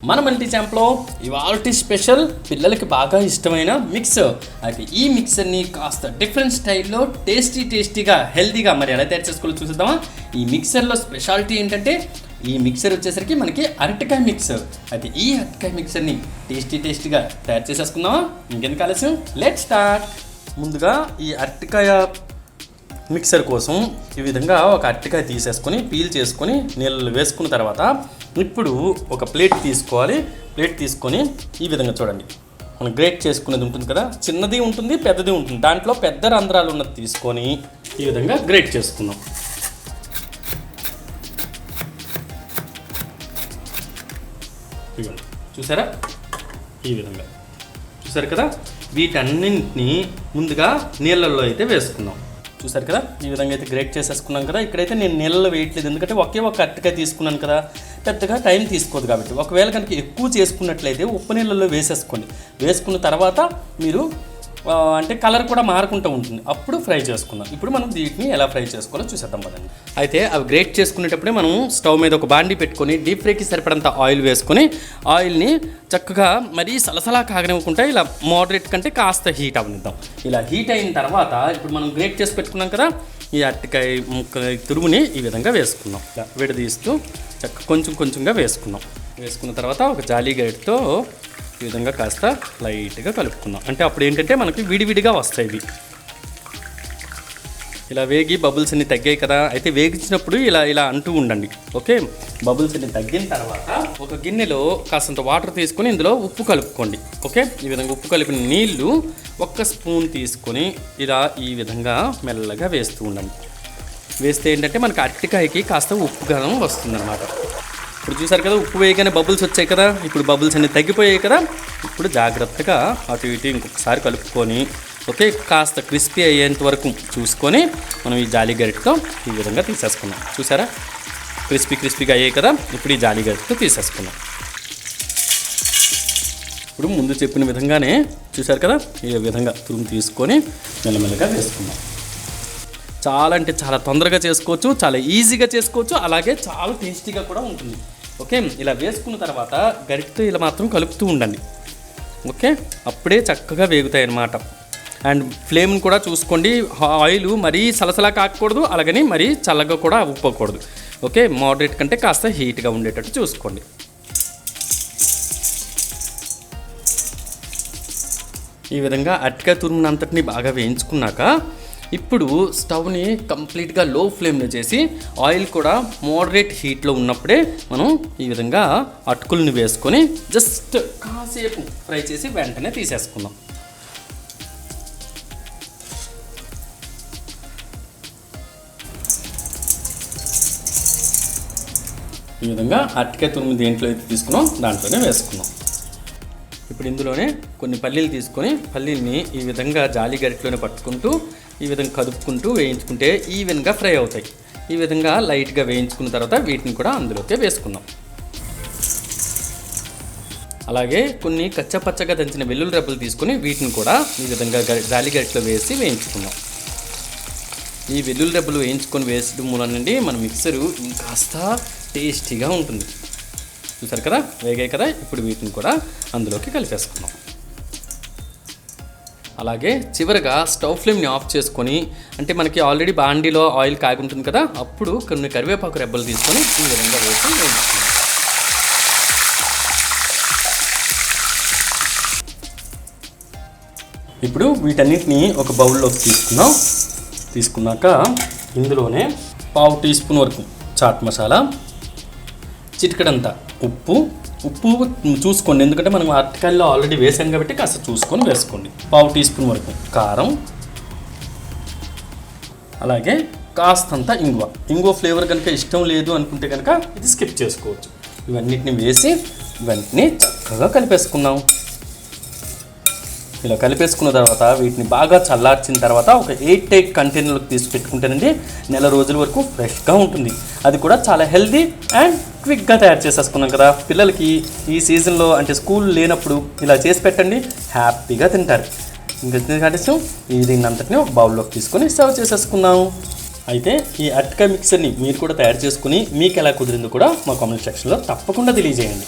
మన మల్టీ ఛాంప్లో ఇవాళ స్పెషల్ పిల్లలకి బాగా ఇష్టమైన మిక్సర్ అయితే ఈ మిక్సర్ని కాస్త డిఫరెంట్ స్టైల్లో టేస్టీ టేస్టీగా హెల్తీగా మరి ఎలా తయారు చేసుకోవాలో చూద్దామా ఈ మిక్సర్లో స్పెషాలిటీ ఏంటంటే ఈ మిక్సర్ వచ్చేసరికి మనకి అరటికాయ మిక్సర్ అయితే ఈ అరటికాయ మిక్సర్ని టేస్టీ టేస్టీగా తయారు చేసేసుకుందామా? ఇంకెందుకు ఆలస్యం? లెట్ స్టార్ట్ ముందుగా ఈ అరటికాయ మిక్సర్ కోసం ఈ విధంగా ఒక అరటికాయ తీసేసుకొని పీల్ చేసుకొని నీళ్ళు వేసుకున్న తర్వాత ఇప్పుడు ఒక ప్లేట్ తీసుకోవాలి. ప్లేట్ తీసుకొని ఈ విధంగా చూడండి. మనం గ్రేట్ చేసుకునేది ఉంటుంది కదా? చిన్నది ఉంటుంది పెద్దది ఉంటుంది. దాంట్లో పెద్ద రంధ్రాలు ఉన్నది తీసుకొని ఈ విధంగా గ్రేట్ చేసుకుందాం. చూసారా? ఈ విధంగా. చూసారు కదా? వీటన్నింటినీ ముందుగా నీళ్ళల్లో అయితే వేసుకుందాం. చూసారు కదా? ఈ విధంగా అయితే గ్రేట్ చేసేసుకున్నాం కదా? ఇక్కడైతే నేను నీళ్ళలో వేయట్లేదు. ఎందుకంటే ఒకే ఒక అట్టగా తీసుకున్నాను కదా. పెద్దగా టైం తీసుకోదు కాబట్టి. ఒకవేళ కనుక ఎక్కువ చేసుకున్నట్లయితే ఉప్పు నీళ్ళల్లో వేసేసుకోండి. వేసుకున్న తర్వాత మీరు అంటే కలర్ కూడా మారుకుంటూ ఉంటుంది. అప్పుడు ఫ్రై చేసుకుందాం. ఇప్పుడు మనం వీటిని ఎలా ఫ్రై చేసుకోవాలో చూసేద్దాం పదండి. అయితే అవి గ్రేట్ చేసుకునేటప్పుడే మనం స్టవ్ మీద ఒక బాండి పెట్టుకొని డీప్ ఫ్రైకి సరిపడంత ఆయిల్ వేసుకొని ఆయిల్ని చక్కగా మరీ సలసలా కాగనివ్వకుండా ఇలా మోడరేట్ కంటే కాస్త హీట్ అవనిద్దాం ఇలా హీట్ అయిన తర్వాత ఇప్పుడు మనం గ్రేట్ చేసి పెట్టుకున్నాం కదా ఈ అరటికాయ ముక్క తురుముని ఈ విధంగా వేసుకుందాం. ఇలా విడదీస్తూ చక్క కొంచెం కొంచెంగా వేసుకున్నాం వేసుకున్న తర్వాత ఒక జాలీ గరిటతో ఈ విధంగా కాస్త లైట్గా కలుపుకుందాం. అంటే అప్పుడు ఏంటంటే మనకి విడివిడిగా వస్తాయి ఇవి. ఇలా వేగి బబుల్స్ అన్ని తగ్గాయి కదా అయితే వేగించినప్పుడు ఇలా ఇలా అంటూ ఉండండి. ఓకే? బబుల్స్ అన్ని తగ్గిన తర్వాత ఒక గిన్నెలో కాసంత వాటర్ తీసుకొని ఇందులో ఉప్పు కలుపుకోండి. ఓకే? ఈ విధంగా ఉప్పు కలిపిన నీళ్ళు ఒక్క స్పూన్ తీసుకొని ఇలా ఈ విధంగా మెల్లగా వేస్తూ ఉండండి. వేస్తే ఏంటంటే మనకి అరటికాయకి కాస్త ఉప్పు గనం వస్తుందన్నమాట. ఇప్పుడు చూసారు కదా ఉప్పు వేయగానే బబుల్స్ వచ్చాయి కదా ఇప్పుడు బబుల్స్ అన్ని తగ్గిపోయాయి కదా ఇప్పుడు జాగ్రత్తగా అటు ఇటు ఇంకొకసారి కలుపుకొని ఓకే కాస్త క్రిస్పీ అయ్యేంత వరకు చూసుకొని మనం ఈ జాలి గరిటతో ఈ విధంగా తీసేసుకున్నాం చూసారా? క్రిస్పీ క్రిస్పీగా అయ్యాయి కదా ఇప్పుడు ఈ జాలి గరిటతో తీసేసుకున్నాం ఇప్పుడు ముందు చెప్పిన విధంగానే చూసారు కదా ఈ విధంగా తురుము తీసుకొని మెల్లమెల్లగా వేసుకున్నాం చాలా అంటే చాలా తొందరగా చేసుకోవచ్చు చాలా ఈజీగా చేసుకోవచ్చు అలాగే చాలా టేస్టీగా కూడా ఉంటుంది. ఓకే? ఇలా వేసుకున్న తర్వాత గరిటతో ఇలా మాత్రం కలుపుతూ ఉండండి. ఓకే? అప్పుడే చక్కగా వేగుతాయి అన్నమాట అండ్ ఫ్లేమ్ని కూడా చూసుకోండి. ఆయిల్ మరీ సలసలా కాకూడదు అలాగని మరీ చల్లగా కూడా ఉప్పకూడదు ఓకే? మోడరేట్ కంటే కాస్త హీట్గా ఉండేటట్టు చూసుకోండి. ఈ విధంగా అట్టికాయ తురుమునంతటిని బాగా వేయించుకున్నాక ఇప్పుడు స్టవ్ని కంప్లీట్గా లో ఫ్లేమ్లో చేసి ఆయిల్ కూడా మోడరేట్ హీట్లో ఉన్నప్పుడే మనం ఈ విధంగా అటుకుల్ని వేసుకొని జస్ట్ కాసేపు ఫ్రై చేసి వెంటనే తీసేసుకుందాం. ఈ విధంగా అరటికాయ తురుము దేంట్లో అయితే తీసుకున్నాం దాంట్లోనే వేసుకున్నాం ఇప్పుడు ఇందులోనే కొన్ని పల్లీలు తీసుకొని పల్లీల్ని ఈ విధంగా జాలి గరిటలోనే పట్టుకుంటూ ఈ విధంగా కదుపుకుంటూ వేయించుకుంటే ఈవెన్గా ఫ్రై అవుతాయి. ఈ విధంగా లైట్గా వేయించుకున్న తర్వాత వీటిని కూడా అందులోకి వేసుకుందాం. అలాగే కొన్ని కచ్చపచ్చగా దంచిన వెల్లుల్లి రెబ్బలు తీసుకొని వీటిని కూడా ఈ విధంగా గ- జాలి గరిటలో వేసి వేయించుకుందాం. ఈ వెల్లుల్లి రెబ్బలు వేయించుకొని వేసడం మూలనండి మన మిక్సరు ఇంకాస్త టేస్టీగా ఉంటుంది. చూసారు కదా? వేగాయి కదా? ఇప్పుడు వీటిని కూడా అందులోకి కలిపేసుకున్నాం అలాగే చివరగా స్టవ్ ఫ్లేమ్ని ఆఫ్ చేసుకొని అంటే మనకి ఆల్రెడీ బాండీలో ఆయిల్ కాగి ఉంటుంది కదా? అప్పుడు కొన్ని కరివేపాకు రెబ్బలు తీసుకొని ఈ విధంగా వేసి వేయించుకుందాం. ఇప్పుడు వీటన్నిటిని ఒక బౌల్లోకి తీసుకున్నాం తీసుకున్నాక ఇందులోనే పావు టీ స్పూన్ వరకు చాట్ మసాలా చిటికడంతా ఉప్పు ఉప్పు చూసుకోండి. ఎందుకంటే మనం అరటికాయల్లో ఆల్రెడీ వేసాం కాబట్టి కాస్త చూసుకొని వేసుకోండి. పావు టీ స్పూన్ వరకు కారం అలాగే కాస్తంత ఇంగువ. ఇంగువ ఫ్లేవర్ కనుక ఇష్టం లేదు అనుకుంటే కనుక ఇది స్కిప్ చేసుకోవచ్చు. ఇవన్నిటిని వేసి వెంటనే చక్కగా కలిపేసుకుందాం. ఇలా కలిపేసుకున్న తర్వాత వీటిని బాగా చల్లార్చిన తర్వాత ఒక ఎయిట్ ఎయిట్ కంటైనర్లకు తీసి పెట్టుకుంటేనండి నెల రోజుల వరకు ఫ్రెష్గా ఉంటుంది. అది కూడా చాలా హెల్దీ అండ్ క్విక్గా తయారు చేసేసుకున్నాం కదా. పిల్లలకి ఈ సీజన్లో అంటే స్కూల్ లేనప్పుడు ఇలా చేసి పెట్టండి హ్యాపీగా తింటారు. ఇంకా కనీసం ఈ దీన్ని అంతటిని ఒక బౌల్లోకి తీసుకొని సర్వ్ చేసేసుకుందాం. అయితే ఈ అట్క మిక్సర్ని మీరు కూడా తయారు చేసుకుని మీకు ఎలా కుదిరిందో కూడా మా కామెంట్ సెక్షన్లో తప్పకుండా తెలియజేయండి.